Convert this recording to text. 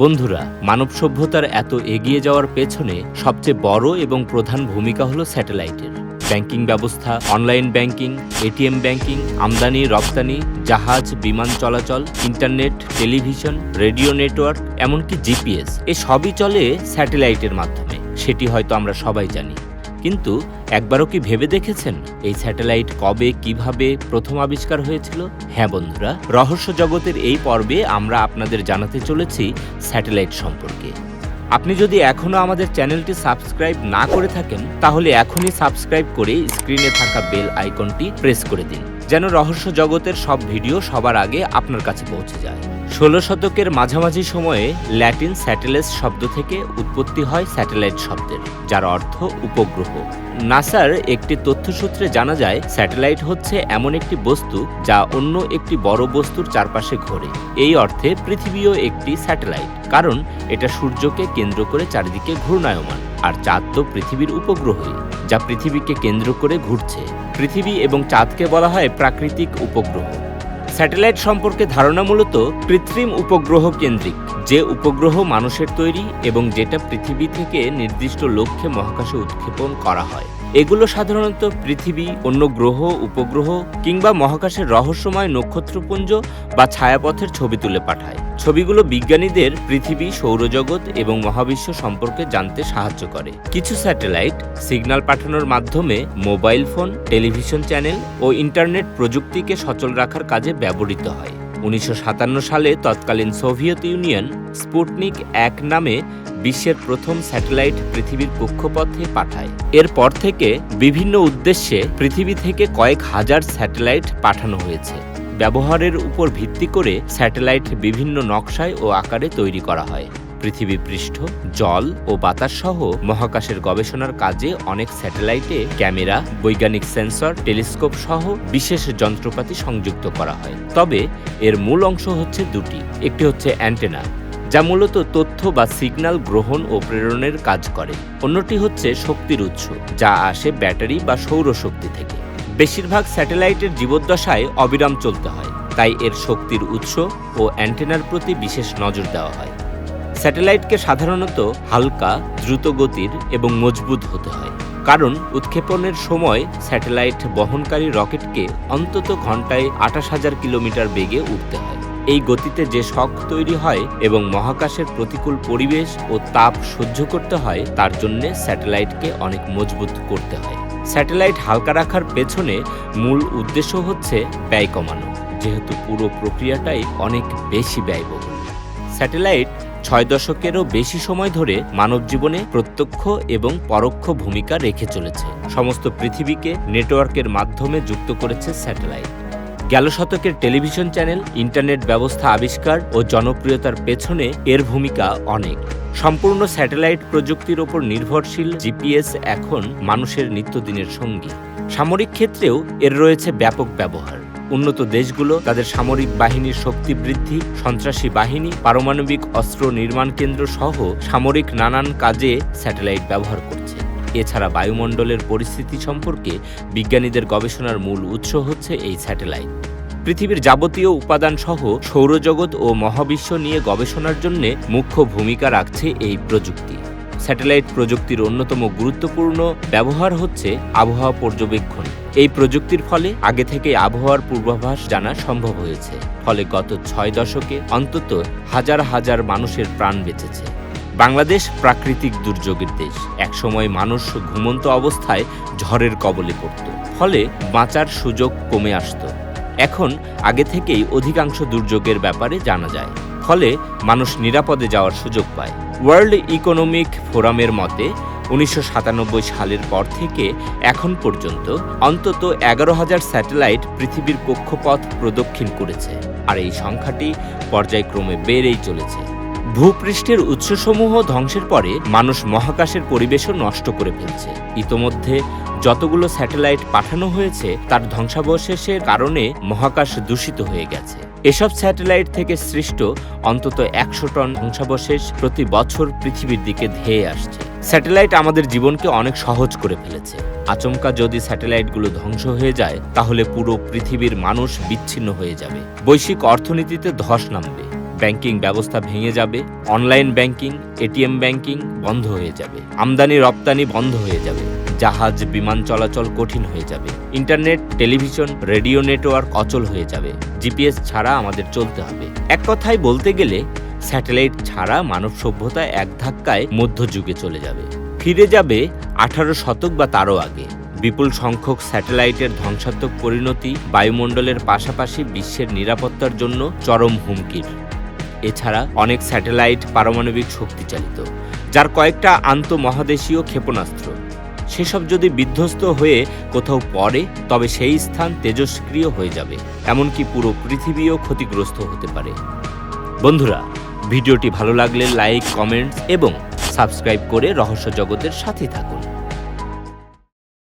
বন্ধুরা, মানব সভ্যতার এত এগিয়ে যাওয়ার পেছনে সবচেয়ে বড় এবং প্রধান ভূমিকা হলো স্যাটেলাইটের। ব্যাংকিং ব্যবস্থা, অনলাইন ব্যাংকিং, এটিএম ব্যাংকিং, আমদানি, রপ্তানি, জাহাজ, বিমান চলাচল, ইন্টারনেট, টেলিভিশন, রেডিও নেটওয়ার্ক, এমনকি জিপিএস, এ সবই চলে স্যাটেলাইটের মাধ্যমে। সেটি হয়তো আমরা সবাই জানি। কিন্তু একবারও কি ভেবে দেখেছেন এই স্যাটেলাইট কবে, কীভাবে প্রথম আবিষ্কার হয়েছিল? হ্যাঁ বন্ধুরা, রহস্য জগতের এই পর্বে আমরা আপনাদের জানাতে চলেছি স্যাটেলাইট সম্পর্কে। আপনি যদি এখনও আমাদের চ্যানেলটি সাবস্ক্রাইব না করে থাকেন, তাহলে এখনই সাবস্ক্রাইব করে স্ক্রিনে থাকা বেল আইকনটি প্রেস করে দিন, যেন রহস্য জগতের সব ভিডিও সবার আগে আপনার কাছে পৌঁছে যায়। ষোলো শতকের মাঝামাঝি সময়ে ল্যাটিন স্যাটেলাইট শব্দ থেকে উৎপত্তি হয় স্যাটেলাইট শব্দের, যার অর্থ উপগ্রহ। নাসার একটি তথ্যসূত্রে জানা যায়, স্যাটেলাইট হচ্ছে এমন একটি বস্তু যা অন্য একটি বড় বস্তুর চারপাশে ঘোরে। এই অর্থে পৃথিবীও একটি স্যাটেলাইট, কারণ এটা সূর্যকে কেন্দ্র করে চারিদিকে ঘূর্ণায়মান, আর চাঁদ তো পৃথিবীর উপগ্রহই, যা পৃথিবীকে কেন্দ্র করে ঘুরছে। পৃথিবী এবং চাঁদকে বলা হয় প্রাকৃতিক উপগ্রহ। স্যাটেলাইট সম্পর্কে ধারণা মূলত কৃত্রিম উপগ্রহ কেন্দ্রিক, যে উপগ্রহ মানুষের তৈরি এবং যেটা পৃথিবী থেকে নির্দিষ্ট লক্ষ্যে মহাকাশে উৎক্ষেপণ করা হয়। এগুলো সাধারণত পৃথিবী, অন্য গ্রহ, উপগ্রহ কিংবা মহাকাশের রহস্যময় নক্ষত্রপুঞ্জ বা ছায়াপথের ছবি তুলে পাঠায়। ছবিগুলো বিজ্ঞানীদের পৃথিবী, সৌরজগৎ এবং মহাবিশ্ব সম্পর্কে জানতে সাহায্য করে। কিছু স্যাটেলাইট সিগন্যাল পাঠানোর মাধ্যমে মোবাইল ফোন, টেলিভিশন চ্যানেল ও ইন্টারনেট প্রযুক্তিকে সচল রাখার কাজে ব্যবহৃত হয়। উনিশশো সাতান্ন সালে তৎকালীন সোভিয়েত ইউনিয়ন স্পুটনিক এক নামে বিশ্বের প্রথম স্যাটেলাইট পৃথিবীর কক্ষপথে পাঠায়। এরপর থেকে বিভিন্ন উদ্দেশ্যে পৃথিবী থেকে কয়েক হাজার স্যাটেলাইট পাঠানো হয়েছে। ব্যবহারের উপর ভিত্তি করে স্যাটেলাইট বিভিন্ন নকশায় ও আকারে তৈরি করা হয়। পৃথিবী পৃষ্ঠ, জল ও বাতাস সহ মহাকাশের গবেষণার কাজে অনেক স্যাটেলাইটে ক্যামেরা, বৈজ্ঞানিক সেন্সর, টেলিস্কোপ সহ বিশেষ যন্ত্রপাতি সংযুক্ত করা হয়। তবে এর মূল অংশ হচ্ছে দুটি, একটি হচ্ছে অ্যান্টেনা, যা মূলত তথ্য বা সিগন্যাল গ্রহণ ও প্রেরণের কাজ করে। অন্যটি হচ্ছে শক্তির উৎস, যা আসে ব্যাটারি বা সৌরশক্তি থেকে। বেশিরভাগ স্যাটেলাইটের জীবদ্দশায় অবিরাম চলতে হয়, তাই এর শক্তির উৎস ও অ্যান্টেনার প্রতি বিশেষ নজর দেওয়া হয়। স্যাটেলাইটকে সাধারণত হালকা দ্রুত গতির এবং মজবুত হতে হয়, কারণ উৎক্ষেপণের সময় স্যাটেলাইট বহনকারী রকেটকে অন্তত ঘন্টায় আঠাশ হাজার কিলোমিটার বেগে উঠতে হয়। এই গতিতে যে শক তৈরি হয় এবং মহাকাশের প্রতিকূল পরিবেশ ও তাপ সহ্য করতে হয়, তার জন্যে স্যাটেলাইটকে অনেক মজবুত করতে হয়। স্যাটেলাইট হালকা রাখার পেছনে মূল উদ্দেশ্য হচ্ছে ব্যয় কমানো, যেহেতু পুরো প্রক্রিয়াটাই অনেক বেশি ব্যয়বহুল। স্যাটেলাইট ছয় দশকেরও বেশি সময় ধরে মানব জীবনে প্রত্যক্ষ এবং পরোক্ষ ভূমিকা রেখে চলেছে। সমস্ত পৃথিবীকে নেটওয়ার্কের মাধ্যমে যুক্ত করেছে স্যাটেলাইট। গেল শতকের টেলিভিশন চ্যানেল, ইন্টারনেট ব্যবস্থা আবিষ্কার ও জনপ্রিয়তার পেছনে এর ভূমিকা অনেক। সম্পূর্ণ স্যাটেলাইট প্রযুক্তির ওপর নির্ভরশীল জিপিএস এখন মানুষের নিত্যদিনের সঙ্গী। সামরিক ক্ষেত্রেও এর রয়েছে ব্যাপক ব্যবহার। উন্নত দেশগুলো, তাদের সামরিক বাহিনীর শক্তি বৃদ্ধি, সন্ত্রাসী বাহিনী, পারমাণবিক অস্ত্র নির্মাণ কেন্দ্র সহ সামরিক নানান কাজে স্যাটেলাইট ব্যবহার করছে। এছাড়া বায়ুমণ্ডলের পরিস্থিতি সম্পর্কে বিজ্ঞানীদের গবেষণার মূল উৎস হচ্ছে এই স্যাটেলাইট। পৃথিবীর যাবতীয় উপাদান সহ সৌরজগৎ ও মহাবিশ্ব নিয়ে গবেষণার জন্য মুখ্য ভূমিকা রাখছে এই প্রযুক্তি। স্যাটেলাইট প্রযুক্তির অন্যতম গুরুত্বপূর্ণ ব্যবহার হচ্ছে আবহাওয়া পর্যবেক্ষণ। এই প্রযুক্তির ফলে আগে থেকে আবহাওয়ার পূর্বাভাস জানা সম্ভব হয়েছে। ফলে গত ছয় দশকে অন্তত হাজার হাজার মানুষের প্রাণ বেঁচেছে। বাংলাদেশ প্রাকৃতিক দুর্যোগের দেশ। একসময় মানুষ ঘুমন্ত অবস্থায় ঝড়ের কবলে পড়ত। ফলে বাঁচার সুযোগ কমে আসতো। এখন আগে থেকেই অধিকাংশ দুর্যোগের ব্যাপারে জানা যায়। ফলে মানুষ নিরাপদে যাওয়ার সুযোগ পায়। ওয়ার্ল্ড ইকোনমিক ফোরামের মতে, উনিশশো সাতানব্বই সালের পর থেকে এখন পর্যন্ত অন্তত এগারো হাজার স্যাটেলাইট পৃথিবীর কক্ষপথ প্রদক্ষিণ করেছে। আর এই সংখ্যাটি পর্যায়ক্রমে বেড়েই চলেছে। ভূপৃষ্ঠের উৎসসমূহ ধ্বংসের পরে মানুষ মহাকাশের পরিবেশও নষ্ট করে ফেলছে। ইতোমধ্যে যতগুলো স্যাটেলাইট পাঠানো হয়েছে, তার ধ্বংসাবশেষের কারণে মহাকাশ দূষিত হয়ে গেছে। এসব স্যাটেলাইট থেকে সৃষ্ট অন্তত একশো টন ধ্বংসাবশেষ প্রতি বছর পৃথিবীর দিকে ধেয়ে আসছে। স্যাটেলাইট আমাদের জীবনকে অনেক সহজ করে ফেলেছে। আচমকা যদি স্যাটেলাইটগুলো ধ্বংস হয়ে যায়, তাহলে পুরো পৃথিবীর মানুষ বিচ্ছিন্ন হয়ে যাবে। বৈশ্বিক অর্থনীতিতে ধস নামবে। ব্যাংকিং ব্যবস্থা ভেঙে যাবে, অনলাইন ব্যাংকিং, এটিএম ব্যাংকিং বন্ধ হয়ে যাবে, আমদানি রপ্তানি বন্ধ হয়ে যাবে, জাহাজ বিমান চলাচল কঠিন হয়ে যাবে, ইন্টারনেট, টেলিভিশন, রেডিও নেটওয়ার্ক অচল হয়ে যাবে, জিপিএস ছাড়া আমাদের চলতে হবে। এক কথায় বলতে গেলে, স্যাটেলাইট ছাড়া মানব সভ্যতা এক ধাক্কায় মধ্যযুগে চলে যাবে। ফিরে যাবে আঠারো শতক বা তারও আগে। বিপুল সংখ্যক স্যাটেলাইটের ধ্বংসাত্মক পরিণতি বায়ুমণ্ডলের পাশাপাশি বিশ্বের নিরাপত্তার জন্য চরম হুমকির। এছাড়া অনেক স্যাটেলাইট পারমাণবিক শক্তি চালিত, যার কয়েকটা আন্তঃমহাদেশীয় ক্ষেপণাস্ত্র। সেসব যদি বিধ্বস্ত হয়ে কোথাও পড়ে, তবে সেই স্থান তেজস্ক্রিয় হয়ে যাবে, এমনকি পুরো পৃথিবীও ক্ষতিগ্রস্ত হতে পারে। বন্ধুরা, ভিডিওটি ভালো লাগলে লাইক, কমেন্টস এবং সাবস্ক্রাইব করে রহস্য জগতের সাথে থাকুন।